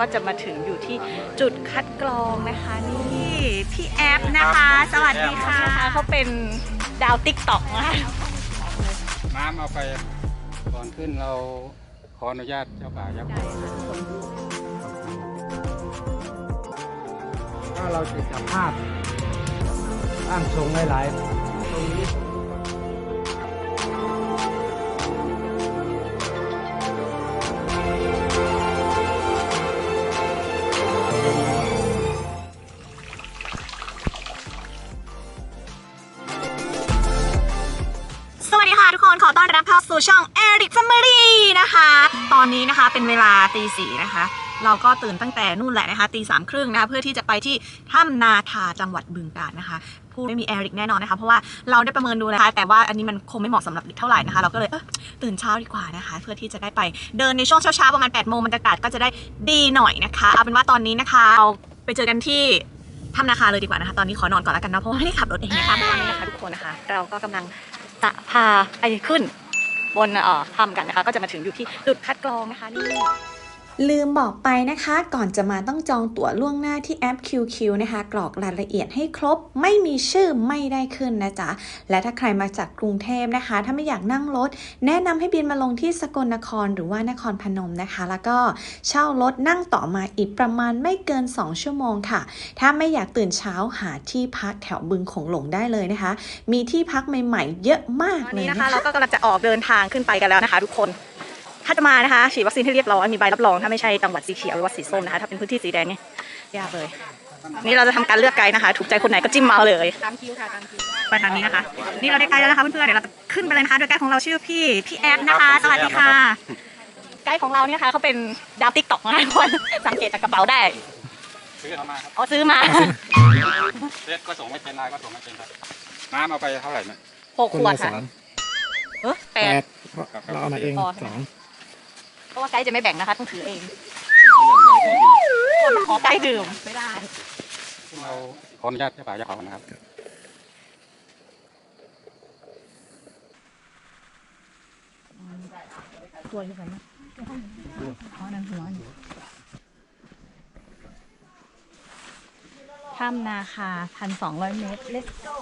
ก็จะมาถึงอยู่ที่จุดคัดกรองนะคะนี่พี่แอปนะคะ สวัสดีค่ะเขาเป็นดาวติ๊กต็อกนะคะน้ำเอาไปก่อนขึ้นเราขออนุญาตเจ้าป่าเจ้าเขาถ้าเราจะจับภาพอ้างทรงหลายๆตรงนี้ สวัสดีค่ะทุกคนขอต้อนรับเข้าสู่ช่อง Eric Family นะคะ ตอนนี้นะคะเป็นเวลาตีสี่นะคะ เราก็ตื่นตั้งแต่นู่นแหละนะคะตีสามครึ่งนะคะเพื่อที่จะไปที่ถ้ำนาคาจังหวัดบึงกาฬนะคะผู้ไม่มีแอริกแน่นอนนะคะเพราะว่าเราได้ประเมินดูนะคะแต่ว่าอันนี้มันคงไม่เหมาะสำหรับเด็กเท่าไหร่นะคะเราก็เลยเตื่นเช้าดีกว่านะคะ เพื่อที่จะได้ไปเดินในช่วงเช้าๆประมาณ8ปดโมงบรรยากาศก็จะได้ดีหน่อยนะคะเอาเป็นว่าตอนนี้นะคะเราไปเจอกันที่ถ้ำนาคาเลยดีกว่านะคะ ตอนนี้ขอนอนก่อนแล้วกันนะเพราะว่าไม่ได้ขับรถเองนะคะตอนนี้นะคะทุกคนนะคะ เราก็กำลังจะพาไปขึ้นบนเอ่อถ้ำกันนะคะ ก็จะมาถึงอยู่ที่จุดคัดกรองนะคะนี่ ลืมบอกไปนะคะ ก่อนจะมาต้องจองตั๋วล่วงหน้าที่แอป QQ นะคะ กรอกรายละเอียดให้ครบ ไม่มีชื่อไม่ได้ขึ้นนะจ๊ะ และถ้าใครมาจากกรุงเทพนะคะ ถ้าไม่อยากนั่งรถ แนะนำให้บินมาลงที่สกลนครหรือว่านครพนมนะคะ แล้วก็เช่ารถนั่งต่อมาอีกประมาณไม่เกิน 2 ชั่วโมงค่ะ ถ้าไม่อยากตื่นเช้าหาที่พักแถวบึงโขงหลงได้เลยนะคะ มีที่พักใหม่ๆ เยอะมากเลยนะคะเราก็กำลังจะออกเดินทางขึ้นไปกันแล้วนะคะ ทุกคน ถ้าจะมานะคะฉีดวัคซีนให้เรียบร้อยมีใบรับรองถ้าไม่ใช่จังหวัดสีเขียวหรือว่าสีส้มนะคะถ้าเป็นพื้นที่สีแดงเนี่ยยากเลย นี่เราจะทำการเลือกไกด์นะคะ ถูกใจคนไหนก็จิ้มมาเลยตามคิวค่ะตามคิวไปทางนี้นะคะ นี่เราได้ไกด์แล้วนะคะเพื่อนๆเดี๋ยวเราจะขึ้นไปเลยนะคะโดยไกด์ของเราชื่อพี่พี่แอดนะคะ สวัสดีค่ะไกด์ของเราเนี่ยนะคะเขาเป็นดาวติ๊กต็อกนะคะทุกคนสังเกตจากกระเป๋าได้ซื้อเอามาครับเอาซื้อมาเซ็ตก็ส่งไม่เป็นไรก็ส่งไม่เป็นครับน้ำเอาไปเท่าไหร่นะหกขวดค่ะเออแปดเราเอามาเองพอสอง เพราะว่าไกด์จะไม่แบ่งนะคะต้องถือเองขอไกด์ดื่มไม่ได้ เราขออนุญาตเจ้าป่าเจ้าเขานะครับตัวอยู่ไหนนะอ๋อนั่นหัวอยู่ถ้ำนาคาพันสองร้อยเมตร let's go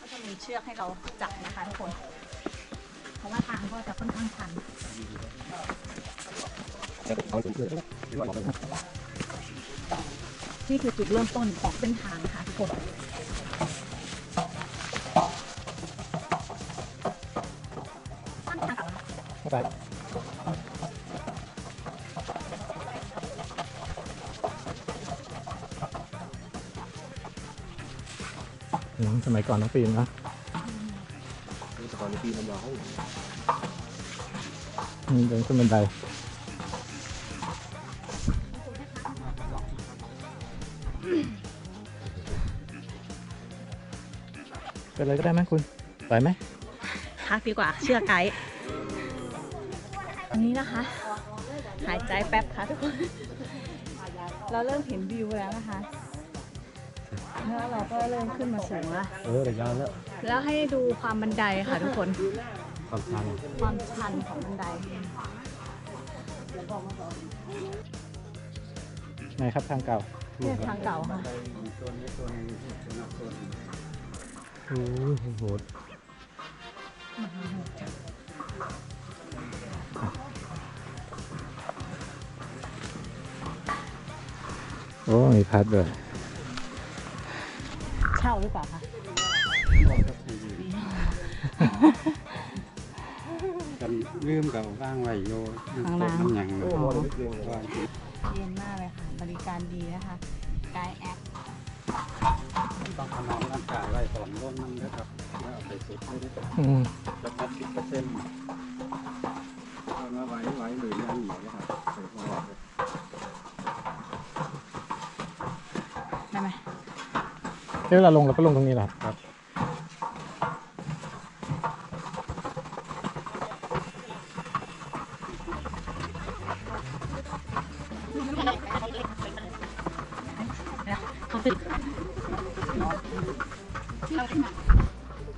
ก็จะมีเชือกให้เราจับนะคะทุกคน เพราะว่าทางก็จะค่อนข้างชันนี่คือจุดเริ่มต้นของเส้นทางนะคะทุกคนไปสมัยก่อนน้องปีนนะ มัยปีนมันยาวเดินขึ้นบันไดเป็นอะไรก็ได้ไหมคุณไหวไหมพักดีกว่า เชื่อไกด์อันนี้นะคะ หายใจแป๊บค่ะทุกคน เราเริ่มเห็นวิวแล้วนะคะ แล้วเราก็เริ่มขึ้นมาสูงแล้ว เออระยะแล้วแล้วให้ดูความบันไดค่ะทุกคน ความชันความชันของบันได ไหนครับทางเก่าเนี่ยทางเก่าค่ะตัวนี้ตัวนึงตัวนั้นตัวนึงโอ้โหโหดโอ้มีพัดด้วยเช่า หรือเปล่าคะกันลืมกับว่างไว้โยน้ำตกน้ำหยังนะว่าเย็นมากเลยค่ะ บริการดีนะคะไกด์แอปต้องทำน้ำร่างกายไว้ก่อนร่วมนั่งนะครับแล้วเอาไปสุดไม่ได้อืมจะพัดสิบเปอร์เซ็นต์เอามาไว้ไว้หรือยังอยู่นะครับใส่พอเลยได้ไหม เวลาลงเราก็ลงตรงนี้แหละครับ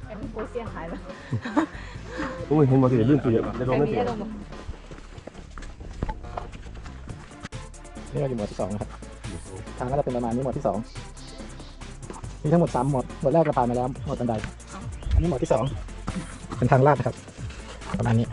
哎，我陷害了。อุ้ยเห็นบ่สิลื่นตัวเยอะเด้ลองไม่นสินี่เราอยู่หมวดที่สองครับทางก็จะเป็นประมาณนี้หมวดที่สอง มีทั้งหมดสามหมวดหมวดแรกเราผ่านมาแล้วหมวดบันได อันนี้หมวดที่สองเป็นทางลาดนะครับ ประมาณนี้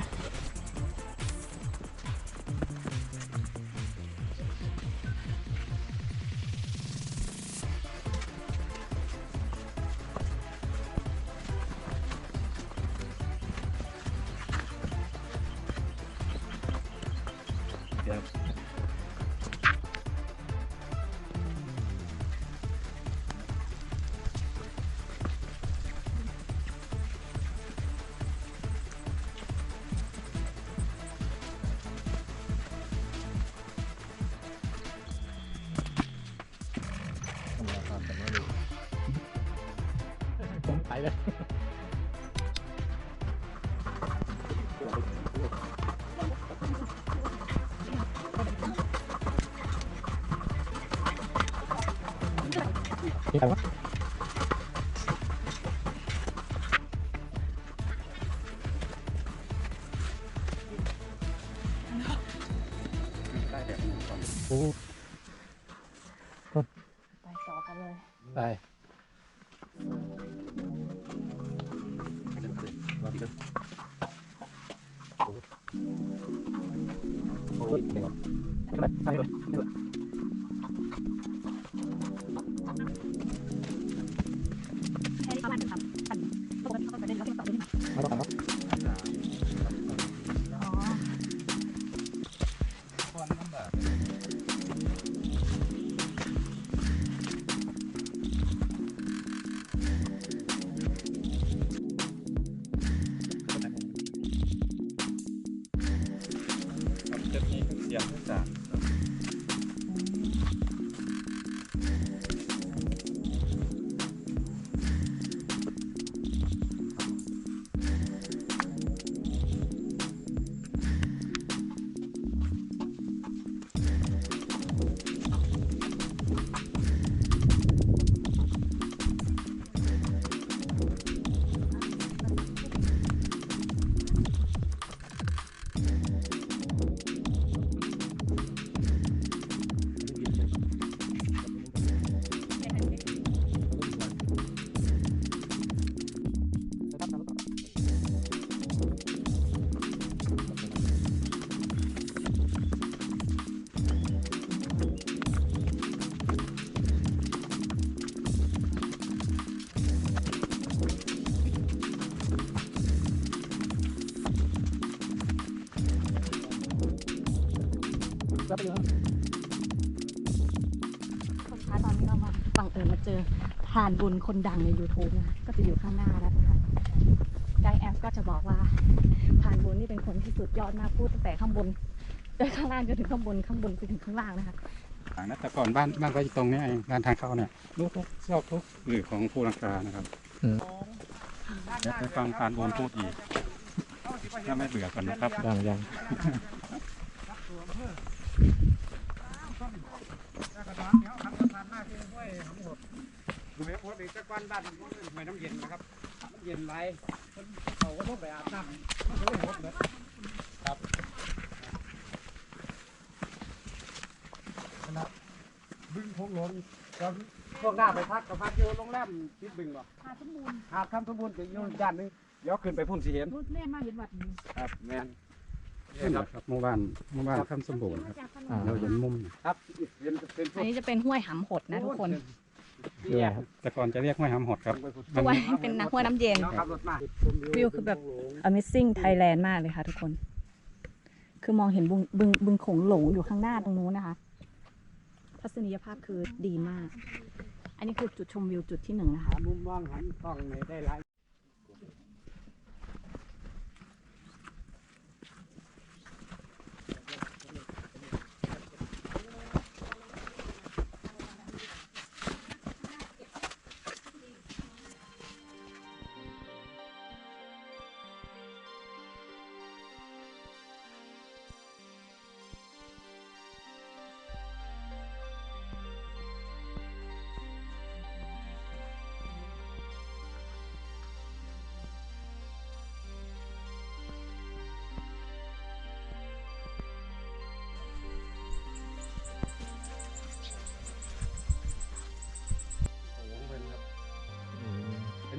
ไปเลยนี่ใครวะ ได้แบบนี้ก่ แล้วไปเลยคนคะตอนนี้เรามาบังเอิญมาเจอทานบุญคนดังใน YouTube นะคะก็จะอยู่ข้างหน้าแล้วนะคะไกด์แอปก็จะบอกว่าทานบุญนี่เป็นคนที่สุดยอดมากพูดตั้งแต่ข้างบนจนข้างล่างจนถึงข้างบนข้างบนไปถึงข้างล่างนะคะอ่านะแต่ก่อนบ้านบ้านก็อยู่ตรงนี้เองด้านทางเข้าเนี่ยลูกทุกซอกทุกหรือของผู้รังกานะครับเดี๋ยวไปฟังพานโอนพูดอีกถ้าไม่เบื่อกันนะครับยังยัง ดูแลโพสต์อีกสักวันบ้านไม่น้ำเย็นนะครับน้ำเย็นไรเขาก็ต้องไปอาบน้ำมันก็เลยหมดเลยครับนะบึ้งพงหลงตอนพวกหน้าไปพักกับพักอยู่โรงแรมติดบึงบ่หาดสมุนหาดคำสมบูรณ์ไปอยู่ด้านนึงเดี๋ยวขึ้นไปพุ่นสิเห็นรถเล่นมาเห็นวัดนี้ครับแม่นนี่ครับหมู่บ้านหมู่บ้านคำสมบูรณ์ครับเราเห็นมุมครับเห็นเป็นอันนี้จะเป็นห้วยหำหดนะทุกคน เรือครับแต่ก่อนจะเรียกห้วยหำหดครับเพราะว่าเป็นน้ำห้วยน้ำเย็นเราขับรถมาวิวคือแบบ Amazing Thailand มากเลยค่ะทุกคน คือมองเห็นบึงบึงบึงโขงหลงอยู่ข้างหน้าตรงนู้นนะคะ ทัศนียภาพคือดีมาก อันนี้คือจุดชมวิวจุดที่หนึ่งนะคะ หามุมมองหันกล้องในได้หลาย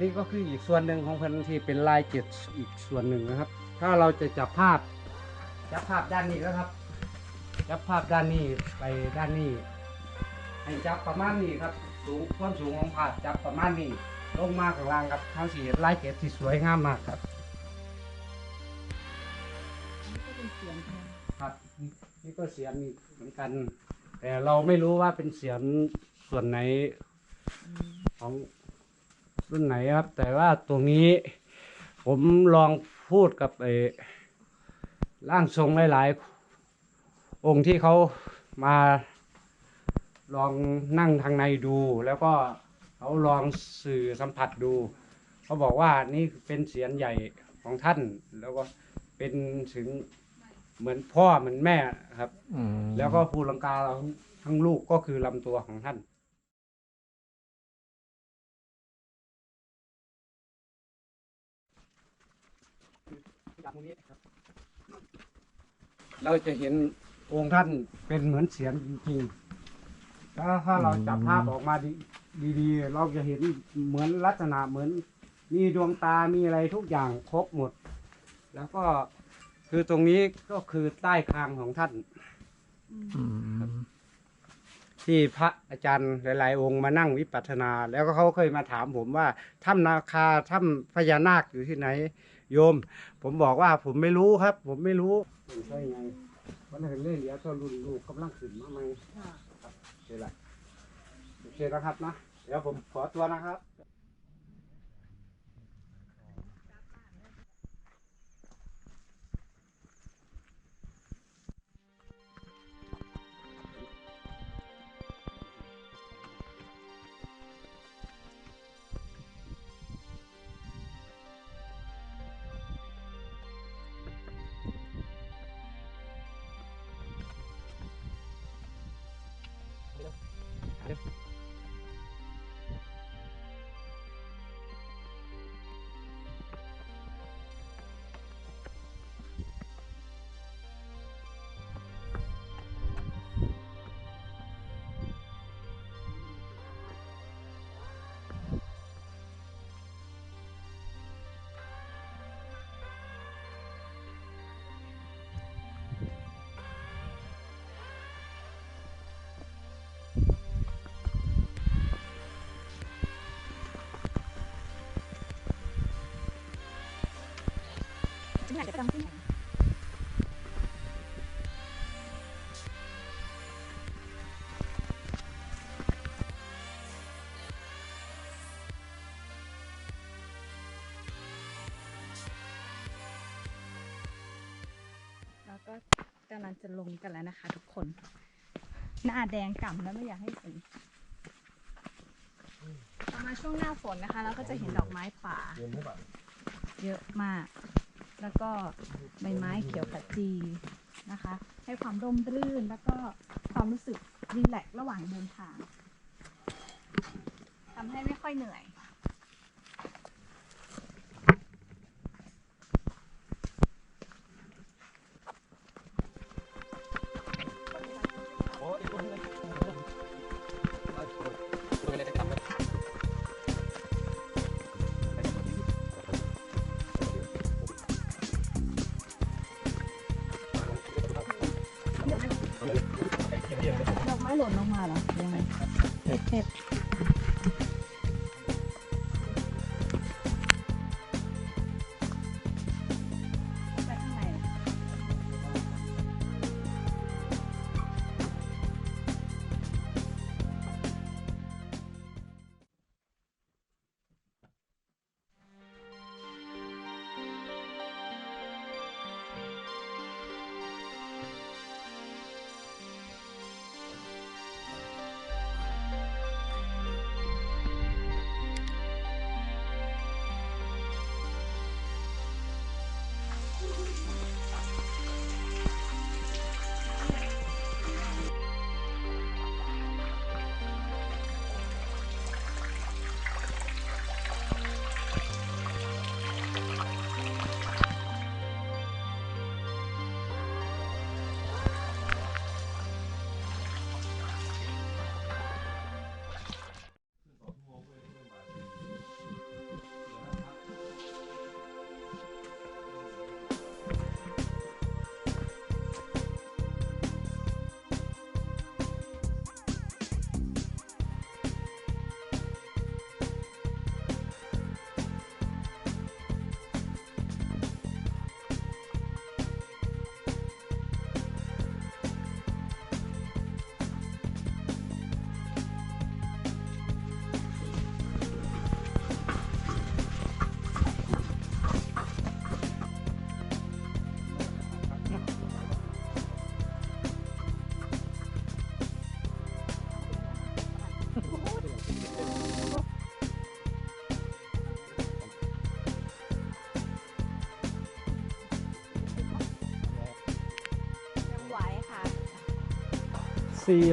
นี่ก็คืออีกส่วนหนึ่งของเพิ่นที่เป็นลายเจ็ดอีกส่วนหนึ่งนะครับ ถ้าเราจะจับภาพจับภาพด้านนี้นะครับ จับภาพด้านนี้ไปด้านนี้ให้จับประมาณนี้ครับ สูงความสูงของภาพจับประมาณนี้ลงมาข้างล่างครับทั้งสีลายเจ็ดที่สวยงามมากครับครับนี่นี่ก็เสียงเหมือนกัน แต่เราไม่รู้ว่าเป็นเสียงส่วนไหนของ รุ่นไหนครับ แต่ว่าตรงนี้ผมลองพูดกับไอ้ร่างทรงหลาย ๆ องค์ที่เขามาลองนั่งทางในดู แล้วก็เขาลองสื่อสัมผัสดูเขาบอกว่านี่เป็นเสียงใหญ่ของท่าน แล้วก็เป็นถึงเหมือนพ่อเหมือนแม่ครับอืมแล้วก็ภูลังกาเราทั้งลูกก็คือลำตัวของท่าน เราจะเห็นองค์ท่านเป็นเหมือนเสียงจริงๆถ้าถ้าเราจับภาพออกมาดีดีๆเราจะเห็นเหมือนลักษณะเหมือน มีดวงตามีอะไรทุกอย่างครบหมด แล้วก็คือตรงนี้ก็คือใต้คางของท่าน อืมที่พระอาจารย์หลาย ๆ องค์มานั่งวิปัสสนา แล้วก็เขาเคยมาถามผมว่าถ้ำนาคาถ้ำพญานาคอยู่ที่ไหน โยม ผมบอกว่าผมไม่รู้ครับ ผมไม่รู้ใช่ไงวันนั้นเล่นเหลียตัวรุ่นลูกกำลังขึ้นมาไหมครับโอเคละโอเคนะครับนะ เดี๋ยวผมขอตัวนะครับ แล้วก็กำลังจะลงกันแล้วนะคะ ทุกคน หน้าแดงก่ำแล้วไม่อยากให้เห็นพอมาช่วงหน้าฝนนะคะ แล้วก็จะเห็นดอกไม้ป่า เยอะมาก แล้วก็ใบไม้เขียวขจีนะคะ ให้ความร่มรื่นแล้วก็ความรู้สึกรีแลกซ์ระหว่างเดินทางทำให้ไม่ค่อยเหนื่อย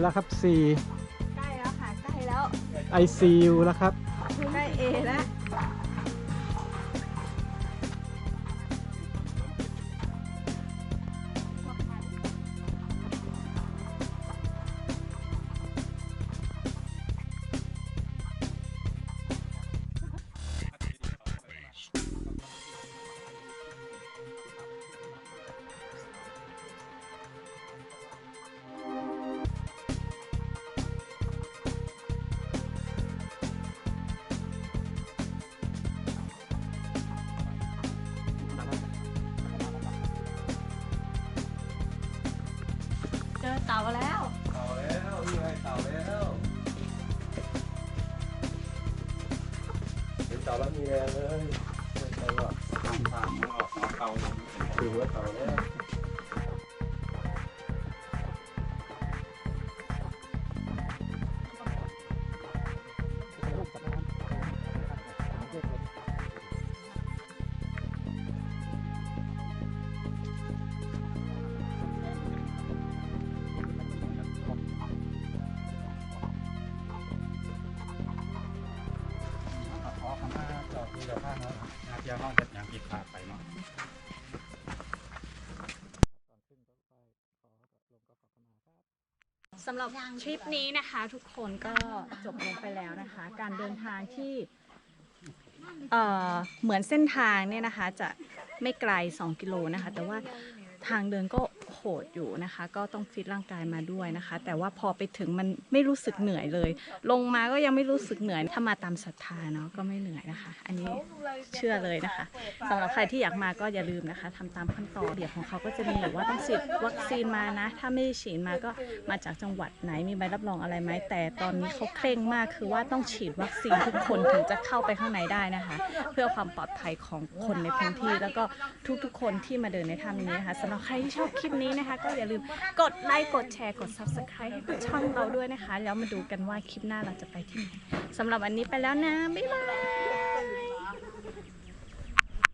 แล้วครับ C ใกล้แล้วค่ะ ใกล้แล้ว ICU แล้วครับ ใกล้ A แล้ว เต่าแล้ว เต่าแล้วนี่ไงเต่าแล้วเห็นเต่าแล้วมีแรงเลยเต่าอะตามตามออกเต่าคือว่าเต่าแล้ว สำหรับทริปนี้นะคะ ทุกคนก็จบลงไปแล้วนะคะ การเดินทางที่เอ่อเหมือนเส้นทางเนี่ยนะคะจะไม่ไกล 2 กิโลนะคะ แต่ว่าทางเดินก็ โหดอยู่นะคะ ก็ต้องฟิตร่างกายมาด้วยนะคะ แต่ว่าพอไปถึงมันไม่รู้สึกเหนื่อยเลย ลงมาก็ยังไม่รู้สึกเหนื่อย ถ้ามาตามศรัทธาเนาะก็ไม่เหนื่อยนะคะ อันนี้เชื่อเลยนะคะสำหรับใครที่อยากมาก็อย่าลืมนะคะทำตามขั้นตอนเดี๋ยวของเขาก็จะมีอยู่ว่าต้องฉีดวัคซีนมานะ ถ้าไม่ได้ฉีดมาก็มาจากจังหวัดไหนมีใบรับรองอะไรไหมแต่ตอนนี้เขาเคร่งมากคือว่าต้องฉีดวัคซีนทุกคนถึงจะเข้าไปข้างในได้นะคะ เพื่อความปลอดภัยของคนในพื้นที่ แล้วก็ทุกๆ คนที่มาเดินในถ้ำนี้นะคะสำหรับใครที่ชอบคลิปนี้นี้นะคะ ก็อย่าลืมกดไลค์กดแชร์กด subscribe ให้กับช่องเราด้วยนะคะ แล้วมาดูกันว่าคลิปหน้าเราจะไปที่ไหนสำหรับวันนี้ไปแล้วนะ บ๊ายบาย